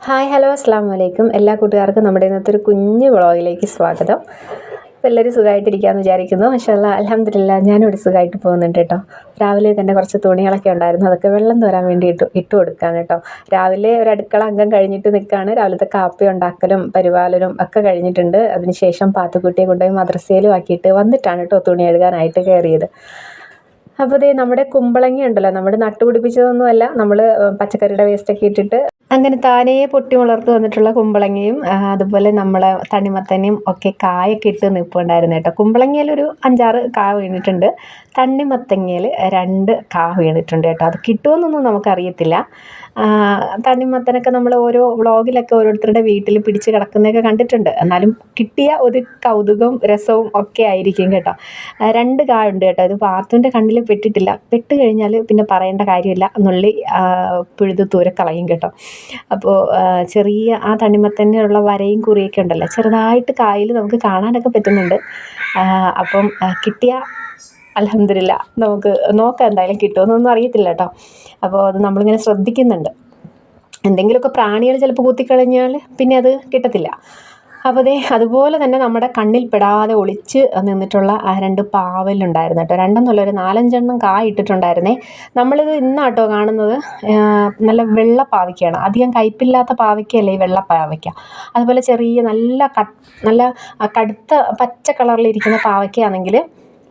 Hi hello അസ്സാം വലൈക്കും എല്ലാ കൂട്ടുകാർക്കും നമ്മുടെ ഇന്നത്തെ ഒരു കുഞ്ഞ് വ്ളോഗിലേക്ക് സ്വാഗതം. അപ്പോൾ എല്ലാവരും സുഖമായിട്ടിരിക്കാമെന്ന് വിചാരിക്കുന്നു. പക്ഷേ അല്ല അലഹമില്ല ഞാനിവിടെ സുഖമായിട്ട് പോകുന്നുണ്ട് കേട്ടോ. രാവിലെ തന്നെ കുറച്ച് തുണികളൊക്കെ ഉണ്ടായിരുന്നു. അതൊക്കെ വെള്ളം തോരാൻ വേണ്ടി ഇട്ട് ഇട്ട് കൊടുക്കുകയാണ് കേട്ടോ. രാവിലെ ഒരു അടുക്കള അംഗം കഴിഞ്ഞിട്ട് നിൽക്കുകയാണ് രാവിലത്തെ കാപ്പി ഉണ്ടാക്കലും പരിപാലനും ഒക്കെ കഴിഞ്ഞിട്ടുണ്ട്. അതിനുശേഷം പാത്തുക്കുട്ടിയെ കൊണ്ടുപോയി മദ്രസയിലും ആക്കിയിട്ട് വന്നിട്ടാണ് കേട്ടോ തുണി എഴുതാനായിട്ട് കയറിയത്. അപ്പോൾ ഇതേ നമ്മുടെ കുമ്പളങ്ങ ഉണ്ടല്ലോ നമ്മുടെ നട്ടുപിടിപ്പിച്ചതൊന്നുമല്ല. നമ്മൾ പച്ചക്കറിയുടെ വേസ്റ്റൊക്കെ ഇട്ടിട്ട് അങ്ങനെ താനേ പൊട്ടി വളർത്ത് വന്നിട്ടുള്ള കുമ്പളങ്ങയും അതുപോലെ നമ്മളെ തണ്ണിമത്തനെയും ഒക്കെ കായൊക്കെ ഇട്ട് നിൽപ്പുണ്ടായിരുന്നു കേട്ടോ. കുമ്പളങ്ങയിൽ ഒരു അഞ്ചാറ് കാ വീണിട്ടുണ്ട്. തണ്ണിമത്തങ്ങയിൽ രണ്ട് കാ വീണിട്ടുണ്ട് കേട്ടോ. അത് കിട്ടുമെന്നൊന്നും നമുക്കറിയത്തില്ല. തണ്ണിമത്തനൊക്കെ നമ്മൾ ഓരോ വ്ളോഗിലൊക്കെ ഓരോരുത്തരുടെ വീട്ടിൽ പിടിച്ച് കിടക്കുന്നതൊക്കെ കണ്ടിട്ടുണ്ട്. എന്നാലും കിട്ടിയ ഒരു കൗതുകവും രസവും ഒക്കെ ആയിരിക്കും കേട്ടോ. രണ്ട് കാ ഉണ്ട് കേട്ടോ. ഇത് പാത്തുവിന്റെ കണ്ണിൽ പെട്ടിട്ടില്ല. പെട്ട് കഴിഞ്ഞാൽ പിന്നെ പറയേണ്ട കാര്യമില്ല. നുള്ളി പിഴുത് തൂരെ കളയും കേട്ടോ. അപ്പോൾ ചെറിയ ആ തണ്ണിമത്തനുള്ള വരയും കുറിയൊക്കെ ഉണ്ടല്ലോ. ചെറുതായിട്ട് കായൽ നമുക്ക് കാണാനൊക്കെ പറ്റുന്നുണ്ട്. അപ്പം കിട്ടിയ അലഹമില്ല നമുക്ക് നോക്കാം എന്തായാലും കിട്ടുമെന്നൊന്നും അറിയത്തില്ല കേട്ടോ. അപ്പോൾ അത് നമ്മളിങ്ങനെ ശ്രദ്ധിക്കുന്നുണ്ട്. എന്തെങ്കിലുമൊക്കെ പ്രാണികൾ ചിലപ്പോൾ കുത്തിക്കളഞ്ഞാൽ പിന്നെ അത് കിട്ടത്തില്ല. അപ്പോൾ അതുപോലെ തന്നെ നമ്മുടെ കണ്ണിൽ പെടാതെ ഒളിച്ച് നിന്നിട്ടുള്ള ആ രണ്ട് പാവലുണ്ടായിരുന്നു കേട്ടോ. രണ്ടെന്നുള്ള ഒരു നാലഞ്ചെണ്ണം കായ ഇട്ടിട്ടുണ്ടായിരുന്നേ. നമ്മളിത് ഇന്നാട്ടോ കാണുന്നത്. നല്ല വെള്ള പാവയ്ക്കാണ് അധികം കയ്പില്ലാത്ത പാവയ്ക്കല്ലേ ഈ വെള്ള പാവയ്ക്ക. അതുപോലെ ചെറിയ നല്ല നല്ല കടുത്ത പച്ച കളറിലിരിക്കുന്ന പാവയ്ക്കയാണെങ്കിൽ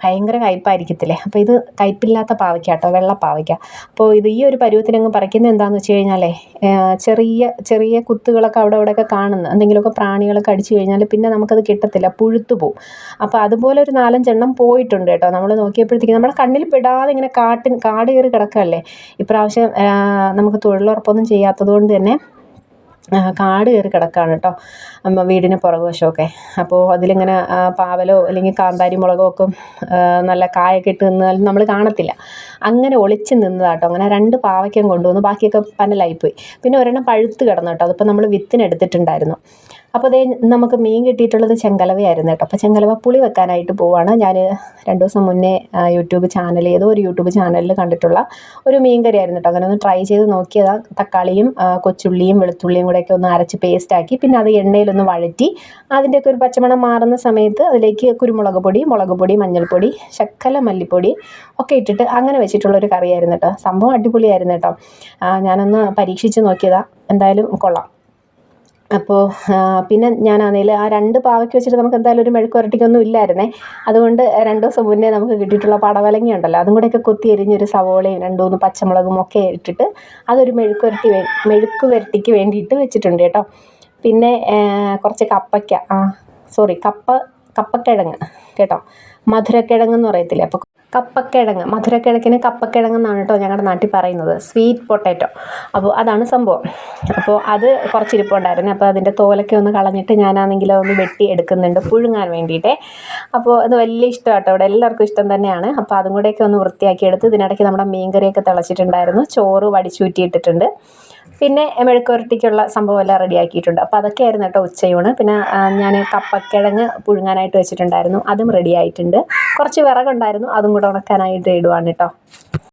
ഭയങ്കര കയ്പായിരിക്കത്തില്ലേ? അപ്പോൾ ഇത് കയ്പില്ലാത്ത പാവയ്ക്ക കേട്ടോ വെള്ള പാവയ്ക്ക അപ്പോൾ ഇത് ഈ ഒരു പരുവത്തിനങ്ങ് പറിക്കുന്നത് എന്താണെന്ന് വെച്ച് കഴിഞ്ഞാലേ ചെറിയ ചെറിയ കുത്തുകളൊക്കെ അവിടെ ഇവിടെയൊക്കെ കാണുന്നു എന്തെങ്കിലുമൊക്കെ പ്രാണികളൊക്കെ അടിച്ചു കഴിഞ്ഞാൽ പിന്നെ നമുക്കത് കിട്ടത്തില്ല പുഴുത്തു പോകും അപ്പോൾ അതുപോലെ ഒരു നാലഞ്ചെണ്ണം പോയിട്ടുണ്ട് കേട്ടോ. നമ്മൾ നോക്കിയപ്പോഴത്തേക്കും നമ്മുടെ കണ്ണിൽ പെടാതെ ഇങ്ങനെ കാട്ടിൻ കാട് കയറി കിടക്കുകയല്ലേ? ഇപ്രാവശ്യം നമുക്ക് തൊഴിലുറപ്പൊന്നും ചെയ്യാത്തത് കൊണ്ട് തന്നെ കാട് കയറി കിടക്കുകയാണ് കേട്ടോ. വീടിന് പുറകുവശമൊക്കെ അപ്പോൾ അതിലിങ്ങനെ പാവലോ അല്ലെങ്കിൽ കാന്താരി മുളകോ ഒക്കെ നല്ല കായൊക്കെ ഇട്ട് നിന്നാൽ നമ്മൾ കാണത്തില്ല. അങ്ങനെ ഒളിച്ച് നിന്നതാട്ടോ അങ്ങനെ രണ്ട് പാവയ്ക്കും കൊണ്ടുവന്നു. ബാക്കിയൊക്കെ പന്നലായിപ്പോയി പിന്നെ ഒരെണ്ണം പഴുത്ത് കിടന്നു കേട്ടോ. അതിപ്പോൾ നമ്മൾ വിത്തിനെടുത്തിട്ടുണ്ടായിരുന്നു. അപ്പോൾ അതേ നമുക്ക് മീൻ കിട്ടിയിട്ടുള്ളത് ചെങ്കലവയായിരുന്നു കേട്ടോ. അപ്പോൾ ചെങ്കലവ പുളി വെക്കാനായിട്ട് പോവാണ്. ഞാൻ രണ്ട് ദിവസം മുന്നേ യൂട്യൂബ് ചാനൽ ഏതോ ഒരു യൂട്യൂബ് ചാനലിൽ കണ്ടിട്ടുള്ള ഒരു മീൻ കറി ആയിരുന്നു കേട്ടോ. അങ്ങനെ ഒന്ന് ട്രൈ ചെയ്ത് നോക്കിയതാണ് തക്കാളിയും കൊച്ചുള്ളിയും വെളുത്തുള്ളിയും കൂടെയൊക്കെ ഒന്ന് അരച്ച് പേസ്റ്റാക്കി പിന്നെ അത് എണ്ണയിലൊന്ന് വഴറ്റി അതിന്റെയൊക്കെ ഒരു പച്ചമണം മാറുന്ന സമയത്ത് അതിലേക്ക് കുരുമുളക് പൊടി മുളക് പൊടി മഞ്ഞൾപ്പൊടി ശക്കല മല്ലിപ്പൊടി ഒക്കെ ഇട്ടിട്ട് അങ്ങനെ വെച്ചിട്ടുള്ള ഒരു കറിയായിരുന്നു കേട്ടോ. സംഭവം അടിപൊളിയായിരുന്നു കേട്ടോ. ഞാനൊന്ന് പരീക്ഷിച്ച് നോക്കിയതാണ് എന്തായാലും കൊള്ളാം. അപ്പോൾ പിന്നെ ഞാനാണെങ്കിൽ ആ രണ്ട് പാവയ്ക്ക് വെച്ചിട്ട് നമുക്ക് എന്തായാലും ഒരു മെഴുക്ക് പുരട്ടിക്കൊന്നും ഇല്ലായിരുന്നേ. അതുകൊണ്ട് രണ്ട് ദിവസം മുന്നേ നമുക്ക് കിട്ടിയിട്ടുള്ള പടവലങ്ങ ഉണ്ടല്ലോ അതും കൂടെയൊക്കെ കൊത്തി എരിഞ്ഞൊരു സവോളയും രണ്ട് മൂന്ന് പച്ചമുളകും ഒക്കെ ഇട്ടിട്ട് അതൊരു മെഴുക്ക് പുരട്ടി വേ മെഴുക്ക് വരട്ടിക്ക് വേണ്ടിയിട്ട് വെച്ചിട്ടുണ്ട് കേട്ടോ. പിന്നെ കുറച്ച് കപ്പയ്ക്ക ആ സോറി കപ്പ കപ്പക്കിഴങ്ങ് കേട്ടോ. മധുരക്കിഴങ്ങ് എന്ന് പറയത്തില്ലേ? അപ്പോൾ കപ്പക്കിഴങ്ങ് മധുരക്കിഴക്കിന് കപ്പക്കിഴങ്ങ് എന്നാണ് കേട്ടോ ഞങ്ങളുടെ നാട്ടിൽ പറയുന്നത്. സ്വീറ്റ് പൊട്ടാറ്റോ അപ്പോൾ അതാണ് സംഭവം. അപ്പോൾ അത് കുറച്ച് ഇരിപ്പുണ്ടായിരുന്നു അപ്പോൾ അതിന്റെ തോലൊക്കെ ഒന്ന് കളഞ്ഞിട്ട് ഞാനാണെങ്കിൽ ഒന്ന് വെട്ടി എടുക്കുന്നുണ്ട് പുഴുങ്ങാൻ വേണ്ടിയിട്ടേ. അപ്പോൾ അത് വലിയ ഇഷ്ടമാട്ടോ. ഇവിടെ എല്ലാവർക്കും ഇഷ്ടം തന്നെയാണ്. അപ്പോൾ അതും കൂടെയൊക്കെ ഒന്ന് വൃത്തിയാക്കി എടുത്ത് ഇതിനിടയ്ക്ക് നമ്മുടെ മീൻകറിയൊക്കെ തിളച്ചിട്ടുണ്ടായിരുന്നു. ചോറ് വടിച്ചൂറ്റിയിട്ടിട്ടുണ്ട്. പിന്നെ മെഴുക്കുവരട്ടിക്കുള്ള സംഭവം എല്ലാം റെഡിയാക്കിയിട്ടുണ്ട്. അപ്പോൾ അതൊക്കെയായിരുന്നു കേട്ടോ ഉച്ചയൂണ്. പിന്നെ ഞാൻ കപ്പക്കിഴങ്ങ് പുഴുങ്ങാനായിട്ട് വെച്ചിട്ടുണ്ടായിരുന്നു. അതും റെഡി ആയിട്ടുണ്ട് കുറച്ച് വിറകുണ്ടായിരുന്നു അതും കൂടെ ഉണക്കാനായിട്ട് ഇടുവാണ് കേട്ടോ